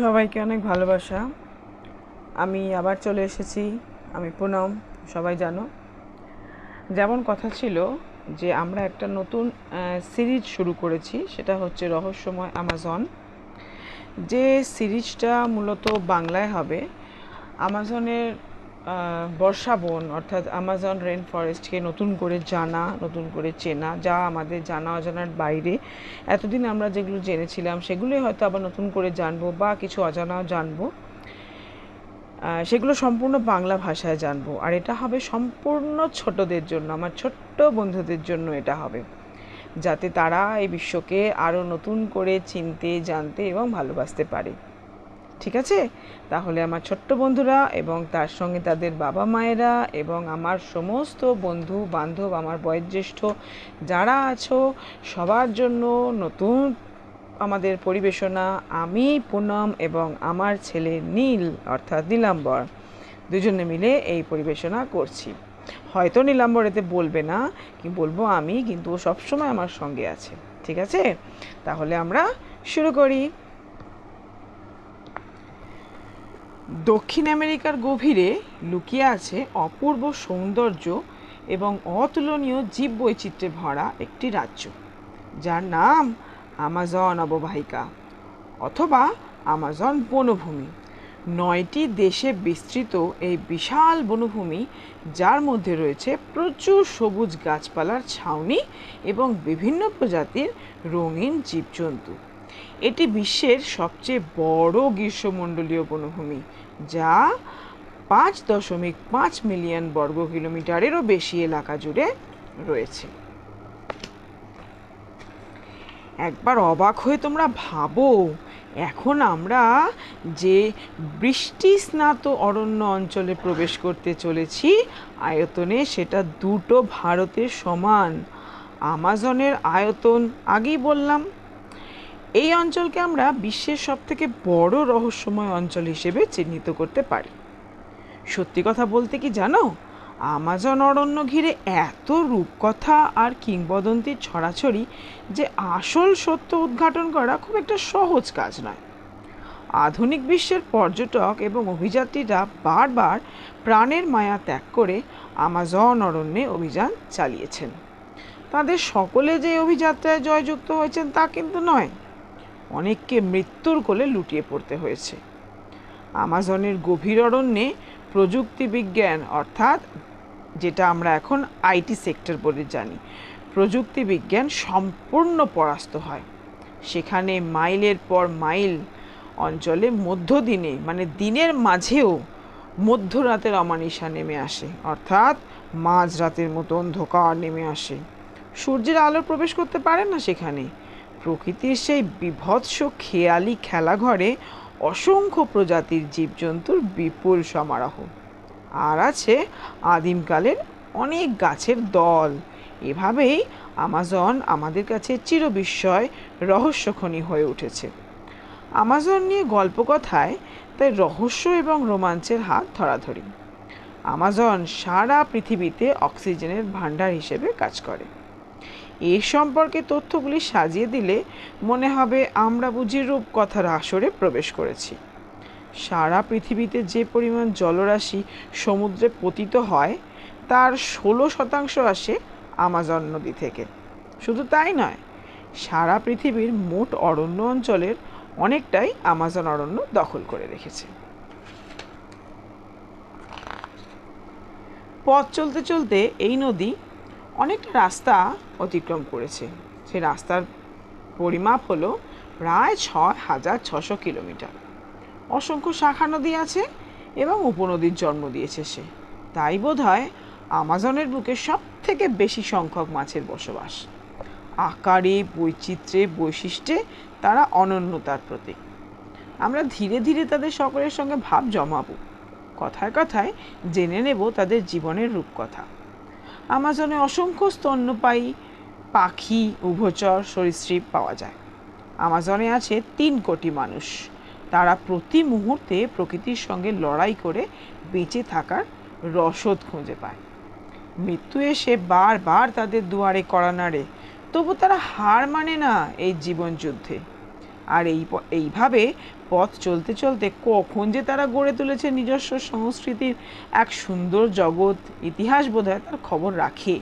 সবাইকে অনেক ভালোবাসা। আমি আবার চলে এসেছি, আমি পুনম সবাই জানো। যেমন কথা ছিল যে আমরা একটা নতুন সিরিজ শুরু করেছি, সেটা হচ্ছে রহস্যময় আমাজন যে সিরিজটা মূলত বাংলায় হবে আমাজনের আহ, বর্ষা বন অর্থাৎ আমাজন রেন ফরেস্টকে নতুন করে জানা নতুন করে চেনা যা আমাদের জানা অজানার বাইরে। এতদিন আমরা যেগুলো জেনেছিলাম সেগুলোই হয়তো আবার নতুন করে জানব বা কিছু অজানাও জানব। সেগুলো সম্পূর্ণ বাংলা ভাষায় জানব। আর এটা হবে সম্পূর্ণ ছোটদের জন্য আমার ছোট্ট বন্ধুদের জন্য এটা হবে। যাতে তারা এই বিশ্বকে আরও নতুন করে চিনতে জানতে এবং ভালোবাসতে পারে। ঠিক আছে? তাহলে আমার ছোট্ট বন্ধুরা এবং তার সঙ্গে তাদের বাবা মায়েরা এবং আমার সমস্ত বন্ধু বান্ধব, আমার বয়োজ্যেষ্ঠ যারা আছো, সবার জন্য নতুন আমাদের পরিবেশনা, আমি পুনম এবং আমার ছেলে নীল, অর্থাৎ নীলাম্বর, দুজনে মিলে এই পরিবেশনা করছি। হয়তো নীলাম্বর এতে বলবে না, কি বলব আমি, কিন্তু ও সবসময় আমার সঙ্গে আছে, ঠিক আছে? তাহলে আমরা শুরু করি। দক্ষিণ আমেরিকার গভীরে লুকিয়ে আছে অপূর্ব সৌন্দর্য এবং অতুলনীয় জীববৈচিত্র্যে ভরা একটি রাজ্য, যার নাম আমাজন অববাহিকা অথবা আমাজন বনভূমি। নয়টি দেশে বিস্তৃত এই বিশাল বনভূমি, যার মধ্যে রয়েছে প্রচুর সবুজ গাছপালার ছাউনি এবং বিভিন্ন প্রজাতির রঙিন জীবজন্তু। এটি বিশ্বের সবচেয়ে বড় গ্রীষ্মমণ্ডলীয় বনভূমি যা পাঁচ দশমিক পাঁচ মিলিয়ন বর্গ কিলোমিটারেরও বেশি এলাকা জুড়ে রয়েছে। একবার অবাক হয়ে তোমরা ভাবো, এখন আমরা যে বৃষ্টি স্নাত অরণ্য অঞ্চলে প্রবেশ করতে চলেছি, আয়তনে সেটা দুটো ভারতের সমান। আমাজনের আয়তন আগেই বললাম এই অঞ্চলকে আমরা বিশ্বের সবথেকে বড় রহস্যময় অঞ্চল হিসেবে চিহ্নিত করতে পারি। সত্যি কথা বলতে কি জানো? আমাজন অরণ্য ঘিরে এত রূপকথা আর কিংবদন্তির ছড়াছড়ি যে আসল সত্য উদ্ঘাটন করা খুব একটা সহজ কাজ নয়। আধুনিক বিশ্বের পর্যটক এবং অভিযাত্রীরা বারবার প্রাণের মায়া ত্যাগ করে আমাজন অরণ্যে অভিযান চালিয়েছেন। তাদের সকলে যে অভিযাত্রায় জয়যুক্ত হয়েছেন তা কিন্তু নয়। অনেককে মৃত্যুর কোলে লুটিয়ে পড়তে হয়েছে। আমাজনের গভীর অরণ্যে প্রযুক্তি বিজ্ঞান অর্থাৎ যেটা আমরা এখন আইটি সেক্টর বলে জানি প্রযুক্তি বিজ্ঞান সম্পূর্ণ পরাস্ত হয়। সেখানে মাইলের পর মাইল, অঞ্চলে মধ্যদিনে মানে দিনের মাঝেও মধ্যরাতের অমানিসা নেমে আসে, অর্থাৎ মাঝরাতের মতো অন্ধকার নেমে আসে। সূর্যের আলো প্রবেশ করতে পারে না সেখানে। প্রকৃতির সেই বিভৎস খেয়ালি খেলাঘরে অসংখ্য প্রজাতির জীবজন্তুর বিপুল সমারোহ। আর আছে আদিমকালের অনেক গাছের দল। এভাবেই আমাজন আমাদের কাছে চিরবিস্ময় রহস্যখনি হয়ে উঠেছে। আমাজন নিয়ে গল্পকথায় তাই রহস্য এবং রোমাঞ্চের হাত ধরাধরি। আমাজন সারা পৃথিবীতে অক্সিজেনের ভাণ্ডার হিসেবে কাজ করে। এ সম্পর্কে তথ্যগুলি সাজিয়ে দিলে মনে হবে আমরা বুঝি রূপকথার আসরে প্রবেশ করেছি। সারা পৃথিবীতে যে পরিমাণ জলরাশি সমুদ্রে পতিত হয়, তার ষোলো শতাংশ আসে আমাজন নদী থেকে। শুধু তাই নয়, সারা পৃথিবীর মোট অরণ্য অঞ্চলের অনেকটাই আমাজন অরণ্য দখল করে রেখেছে। পথ চলতে চলতে এই নদী অনেকটা রাস্তা অতিক্রম করেছে। সেই রাস্তার পরিমাপ হলো প্রায় ছয় হাজার ছশো কিলোমিটার। অসংখ্য শাখা নদী আছে এবং উপনদীর জন্ম দিয়েছে সে। তাই বোধ হয় আমাজনের বুকে সব থেকে বেশি সংখ্যক মাছের বসবাস। আকারে, বৈচিত্র্যে, বৈশিষ্ট্যে তারা অনন্যতার প্রতীক। আমরা ধীরে ধীরে তাদের সকলের সঙ্গে ভাব জমাবো। কথায় কথায় জেনে নেব তাদের জীবনের রূপকথা। আমাজনে অসংখ্য স্তন্যপায়ী পাখি, উভচর সরীসৃপ পাওয়া যায়। আমাজনে আছে তিন কোটি মানুষ। তারা প্রতি মুহূর্তে প্রকৃতির সঙ্গে লড়াই করে বেঁচে থাকার রসদ খুঁজে পায়। মৃত্যু এসে বারবার তাদের দুয়ারে কড়া নাড়ে, তবু তারা হার মানে না এই জীবন যুদ্ধে। আর এই এইভাবে পথ চলতে চলতে কখন যে তারা গড়ে তুলেছে নিজস্ব সংস্কৃতির এক সুন্দর জগৎ, ইতিহাস বোধহয় তার খবর রাখে।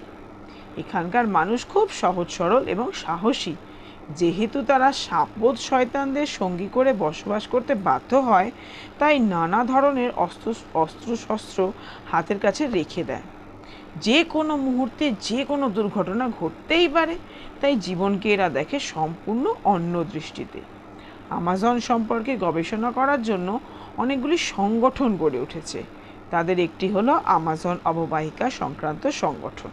এখানকার মানুষ খুব সহজ, সরল এবং সাহসী। যেহেতু তারা সাপবোধ শয়তানদের সঙ্গী করে বসবাস করতে বাধ্য হয়, তাই নানা ধরনের অস্ত্র, অস্ত্রশস্ত্র হাতের কাছে রেখে দেয়। যে কোনো মুহূর্তে যে কোনো দুর্ঘটনা ঘটতেই পারে, তাই জীবনকে এরা দেখে সম্পূর্ণ অন্য দৃষ্টিতে। আমাজন সম্পর্কে গবেষণা করার জন্য অনেকগুলি সংগঠন গড়ে উঠেছে। তাদের একটি হলো আমাজন অববাহিকা সংক্রান্ত সংগঠন।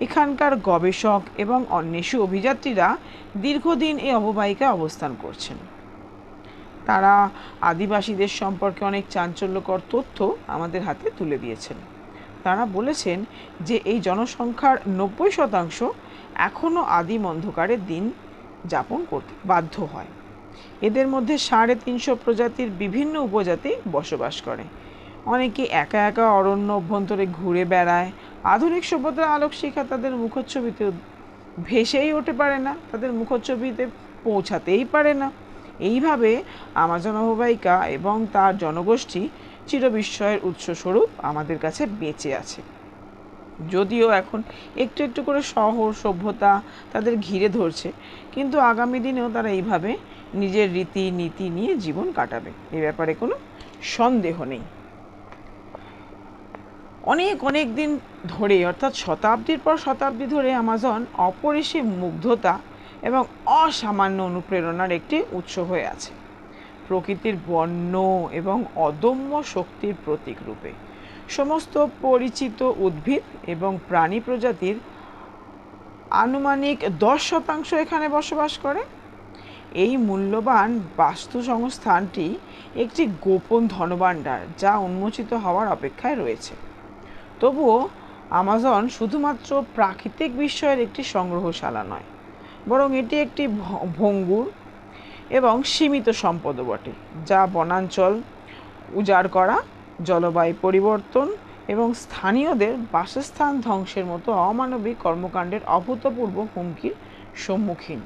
এখানকার গবেষক এবং অন্বেষী অভিযাত্রীরা দীর্ঘদিন এই অববাহিকায় অবস্থান করছেন। তারা আদিবাসীদের সম্পর্কে অনেক চাঞ্চল্যকর তথ্য আমাদের হাতে তুলে দিয়েছেন। তারা বলেছেন যে এই জনসংখ্যার নব্বই শতাংশ এখনও আদিম অন্ধকারের দিন যাপন করতে বাধ্য হয়। এদের মধ্যে সাড়ে তিনশো প্রজাতির বিভিন্ন উপজাতি বসবাস করে। অনেকে একা একা অরণ্য অভ্যন্তরে ঘুরে বেড়ায়। আধুনিক সভ্যতার আলোক শিখা তাদের মুখচ্ছবিতে ভেসেই ওঠে পারে না, তাদের মুখচ্ছবিতে পৌঁছাতেই পারে না। এইভাবে আমাজন অববাহিকা এবং তার জনগোষ্ঠী চিরবিস্ময়ের উৎসস্বরূপ আমাদের কাছে বেঁচে আছে। যদিও এখন একটু একটু করে শহর, সভ্যতা তাদের ঘিরে ধরছে, কিন্তু আগামী দিনেও তারা এইভাবে নিজের রীতি নীতি নিয়ে জীবন কাটাবে। এ ব্যাপারে কোনো সন্দেহ নেই। অনেক অনেক দিন ধরে, অর্থাৎ শতাব্দীর পর শতাব্দী ধরে আমাজন অপরিসীম মুগ্ধতা এবং অসামান্য অনুপ্রেরণার একটি উৎস হয়ে আছে। প্রকৃতির বন্য এবং অদম্য শক্তির প্রতীক রূপে। সমস্ত পরিচিত উদ্ভিদ এবং প্রাণী প্রজাতির আনুমানিক দশ শতাংশ এখানে বসবাস করে। এই মূল্যবান বাস্তু সংস্থানটি একটি গোপন ধনভাণ্ডার যা উন্মোচিত হওয়ার অপেক্ষায় রয়েছে। তবুও আমাজন শুধুমাত্র প্রাকৃতিক বিস্ময়ের একটি সংগ্রহশালা নয়, বরং এটি একটি ভঙ্গুর এবং সীমিত সম্পদ বটে, যা বনাঞ্চল, উজাড় করা, জলবায়ু পরিবর্তন এবং স্থানীয়দের বাসস্থান ধ্বংসের মতো অমানবিক কর্মকাণ্ডের অভূতপূর্ব হুমকির সম্মুখীন।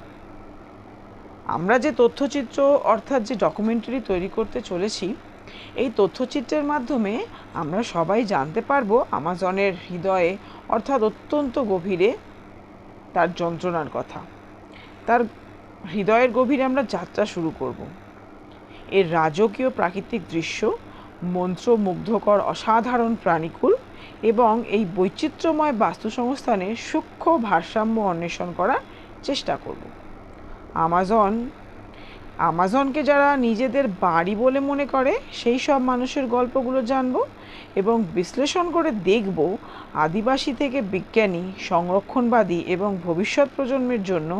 আমরা যে তথ্যচিত্র অর্থাৎ যে ডকুমেন্টারি তৈরি করতে চলেছি, এই তথ্যচিত্রের মাধ্যমে আমরা সবাই জানতে পারব আমাজনের হৃদয়ে অর্থাৎ অত্যন্ত গভীরে তার যন্ত্রণার কথা। তার হৃদয়ের গভীরে আমরা যাত্রা শুরু করব। এর রাজকীয় প্রাকৃতিক দৃশ্য, মন্ত্রমুগ্ধকর অসাধারণ প্রাণীকুল এবং এই বৈচিত্র্যময় বাস্তু সংস্থানের সূক্ষ্ম ভারসাম্য অন্বেষণ করার চেষ্টা করব। আমাজন আমাজনকে যারা নিজেদের বাড়ি বলে মনে করে, সেই সব মানুষের গল্পগুলো জানব এবং বিশ্লেষণ করে দেখব আদিবাসী থেকে বিজ্ঞানী, সংরক্ষণবাদী এবং ভবিষ্যৎ প্রজন্মের জন্য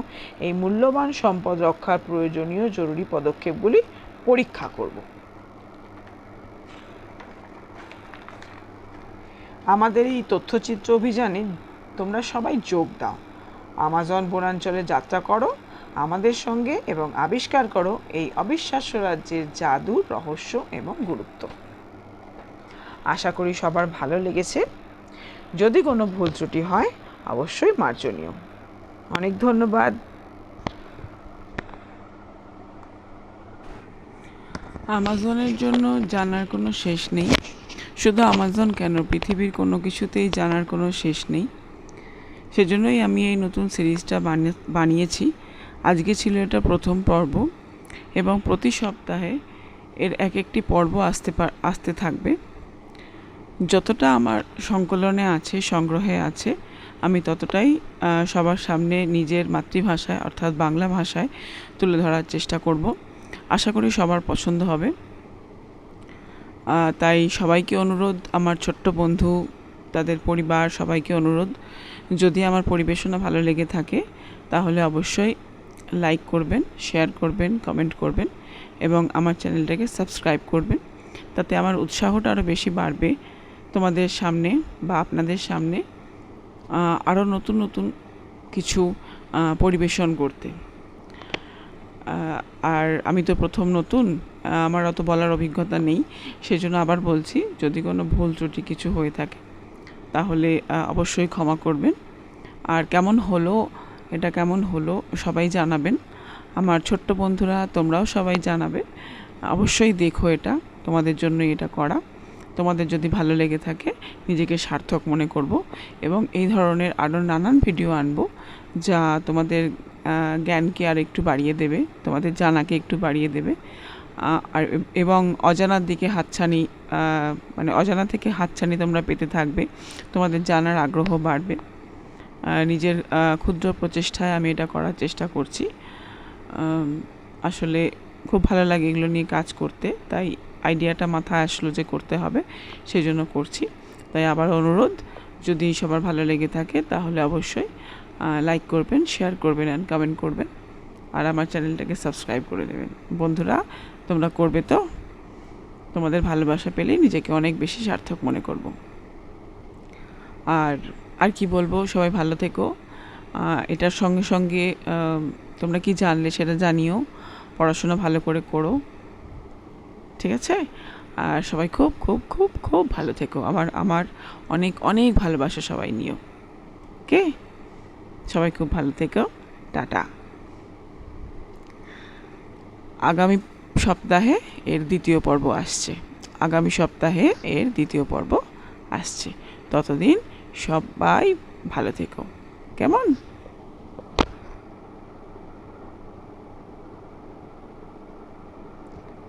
এই মূল্যবান সম্পদ রক্ষার প্রয়োজনীয় জরুরি পদক্ষেপগুলি পরীক্ষা করব। আমাদের এই তথ্যচিত্র অভিযানে তোমরা সবাই যোগ দাও। আমাজন বনাঞ্চলে যাত্রা করো আমাদের সঙ্গে এবং আবিষ্কার করো এই অবিশ্বাস্য রাজ্যের জাদু, রহস্য এবং গুরুত্ব। আশা করি সবার ভালো লেগেছে। যদি কোনো ভুল ত্রুটি হয়, অবশ্যই মার্জনীয়। অনেক ধন্যবাদ। আমাজনের জন্য জানার কোনো শেষ নেই। শুধু আমাজন কেন? পৃথিবীর কোনো কিছুতেই জানার কোনো শেষ নেই। সেজন্যই আমি এই নতুন সিরিজটা বানিয়ে- বানিয়েছি। আজকে ছিল এটা প্রথম পর্ব এবং প্রতি সপ্তাহে এর এক একটি পর্ব আসতে আসতে থাকবে। যতটা আমার সংকলনে আছে, সংগ্রহে আছে, আমি ততটাই সবার সামনে নিজের মাতৃভাষায় অর্থাৎ বাংলা ভাষায় তুলে ধরার চেষ্টা করব। আশা করি সবার পছন্দ হবে। তাই সবাইকে অনুরোধ, আমার ছোট্ট বন্ধু, তাদের পরিবার সবাইকে অনুরোধ। যদি আমার পরিবেশনা ভালো লেগে থাকে, তাহলে অবশ্যই লাইক করবেন শেয়ার করবেন কমেন্ট করবেন এবং আমার চ্যানেলটাকে সাবস্ক্রাইব করবেন। তাতে আমার উৎসাহটা আরও বেশি বাড়বে তোমাদের সামনে বা আপনাদের সামনে আরও নতুন নতুন কিছু পরিবেশন করতে। আর আমি তো প্রথম নতুন আমার অত বলার অভিজ্ঞতা নেই, সেজন্য আবার বলছি, যদি কোনো ভুল ত্রুটি কিছু হয়ে থাকে, তাহলে অবশ্যই ক্ষমা করবেন। আর কেমন হলো এটা কেমন হলো সবাই জানাবেন। আমার ছোট্ট বন্ধুরা, তোমরাও সবাই জানাবে। অবশ্যই দেখো এটা, তোমাদের জন্য এটা করা। তোমাদের যদি ভালো লেগে থাকে, নিজেকে সার্থক মনে করব এবং এই ধরনের আরও নানান ভিডিও আনব যা তোমাদের জ্ঞানকে আর একটু বাড়িয়ে দেবে, তোমাদের জানাকে একটু বাড়িয়ে দেবে। আর এবং অজানার দিকে হাতছানি মানে অজানা থেকে হাতছানি তোমরা পেতে থাকবে। তোমাদের জানার আগ্রহ বাড়বে। নিজের ক্ষুদ্র প্রচেষ্টায় আমি এটা করার চেষ্টা করছি। আসলে খুব ভালো লাগে এগুলো নিয়ে কাজ করতে, তাই আইডিয়াটা মাথায় আসলো যে করতে হবে সেই জন্য করছি। তাই আবার অনুরোধ, যদি সবার ভালো লেগে থাকে তাহলে অবশ্যই লাইক করবেন শেয়ার করবেন অ্যান্ড কমেন্ট করবেন। আর আমার চ্যানেলটাকে সাবস্ক্রাইব করে দেবেন বন্ধুরা, তোমরা করবে তো? তোমাদের ভালোবাসা পেলেই নিজেকে অনেক বেশি সার্থক মনে করব। আর আর কি বলব, সবাই ভালো থেকো। এটার সঙ্গে সঙ্গে তোমরা কি জানলে সেটা জানিও। পড়াশোনা ভালো করে করো। ঠিক আছে? আর সবাই খুব খুব খুব খুব ভালো থেকো। আমার আমার অনেক অনেক ভালোবাসা সবাই নিও। কে সবাই খুব ভালো থেকো। টাটা। আগামী সপ্তাহে এর দ্বিতীয় পর্ব আসছে। আগামী সপ্তাহে এর দ্বিতীয় পর্ব আসছে। ততদিন সবাই ভালো থেকো। কেমন?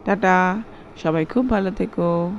টাটা। সবাই খুব ভালো থেকো।